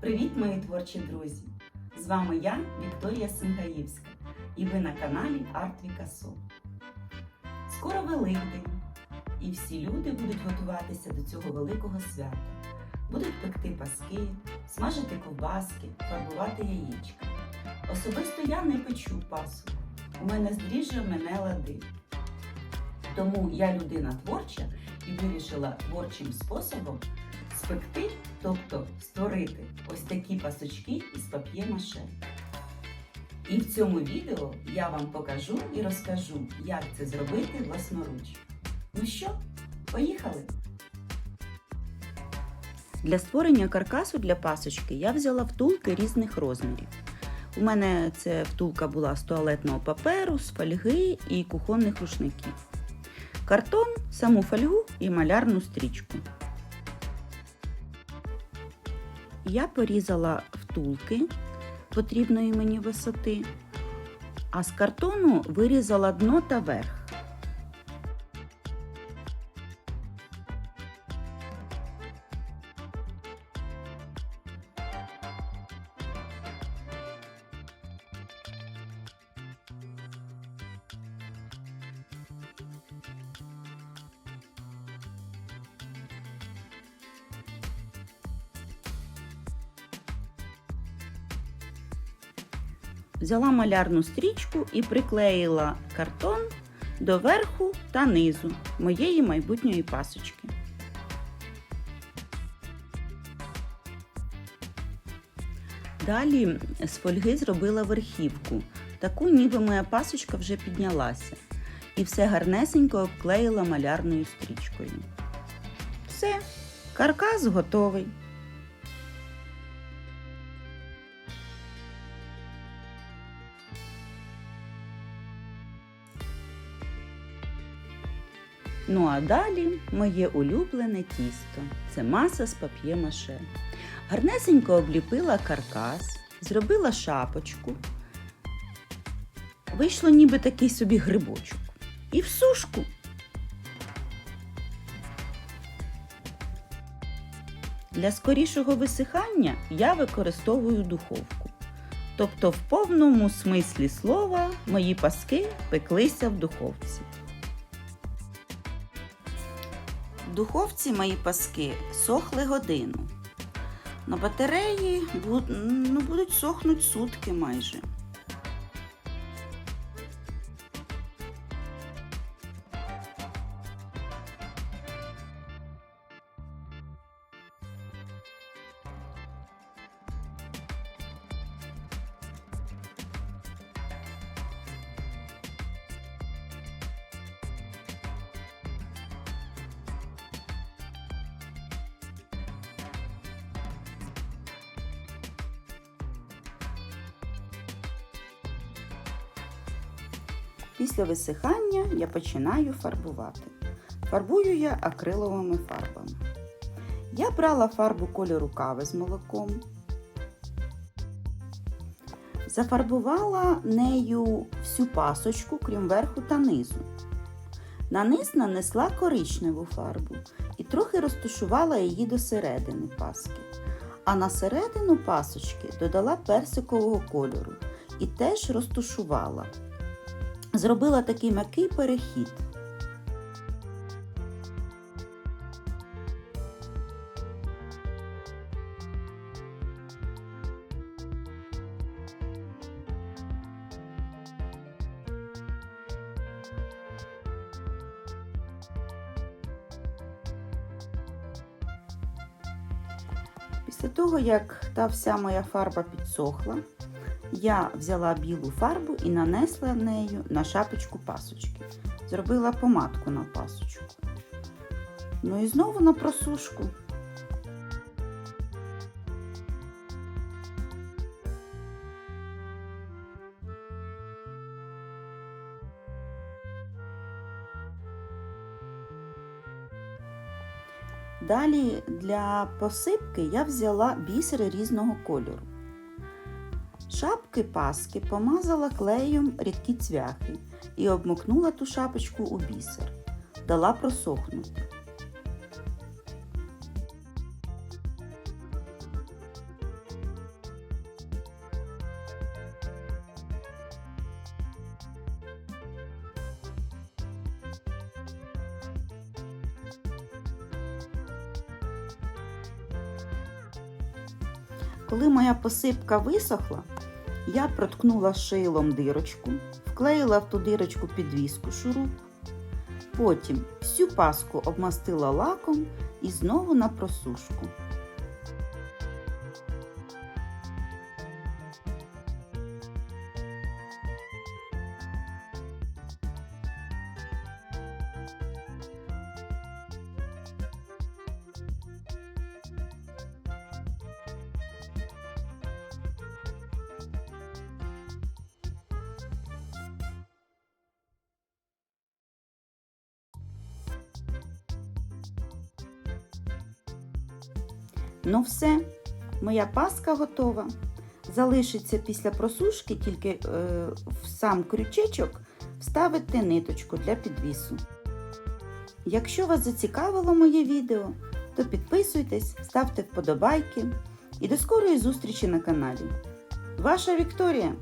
Привіт, мої творчі друзі! З вами я, Вікторія Сингаївська, і ви на каналі Арт Вікасо. Скоро Великдень, і всі люди будуть готуватися до цього великого свята. Будуть пекти паски, смажити ковбаски, фарбувати яєчка. Особисто я не печу пасу. У мене з дріжджа мене лади. Тому я людина творча і вирішила творчим способом спекти, тобто створити ось такі пасочки із пап'є-маше. І в цьому відео я вам покажу і розкажу, як це зробити власноруч. Ну що, поїхали! Для створення каркасу для пасочки я взяла втулки різних розмірів. У мене це втулка була з туалетного паперу, з фольги і кухонних рушників. Картон, саму фольгу і малярну стрічку. Я порізала втулки потрібної мені висоти, а з картону вирізала дно та верх. Взяла малярну стрічку і приклеїла картон до верху та низу моєї майбутньої пасочки. Далі з фольги зробила верхівку, таку ніби моя пасочка вже піднялася. І все гарнесенько обклеїла малярною стрічкою. Все, каркас готовий. Ну а далі моє улюблене тісто. Це маса з пап'є-маше. Гарнесенько обліпила каркас, зробила шапочку. Вийшло ніби такий собі грибочок. І в сушку. Для скорішого висихання я використовую духовку. Тобто, в повному смислі слова мої паски пеклися в духовці. Духовці мої паски сохли годину. На батареї ну, будуть сохнути сутки майже. Після висихання я починаю фарбувати. Фарбую я акриловими фарбами. Я брала фарбу кольору кави з молоком. Зафарбувала нею всю пасочку, крім верху та низу. На низ нанесла коричневу фарбу і трохи розташувала її до середини паски. А на середину пасочки додала персикового кольору і теж розташувала. Зробила такий м'який перехід. Після того, як та вся моя фарба підсохла, я взяла білу фарбу і нанесла нею на шапочку пасочки. Зробила помадку на пасочку. Ну і знову на просушку. Далі для посипки я взяла бісери різного кольору шапки паски помазала клеєм рідкі цвяхи і обмокнула ту шапочку у бісер, дала просохнути. Коли моя посипка висохла, я проткнула шилом дирочку, вклеїла в ту дирочку підвіску шуруп. Потім всю паску обмастила лаком і знову на просушку. Ну все, моя паска готова. Залишиться після просушки тільки е, в сам крючечок вставити ниточку для підвісу. Якщо вас зацікавило моє відео, то підписуйтесь, ставте вподобайки і до скорої зустрічі на каналі. Ваша Вікторія!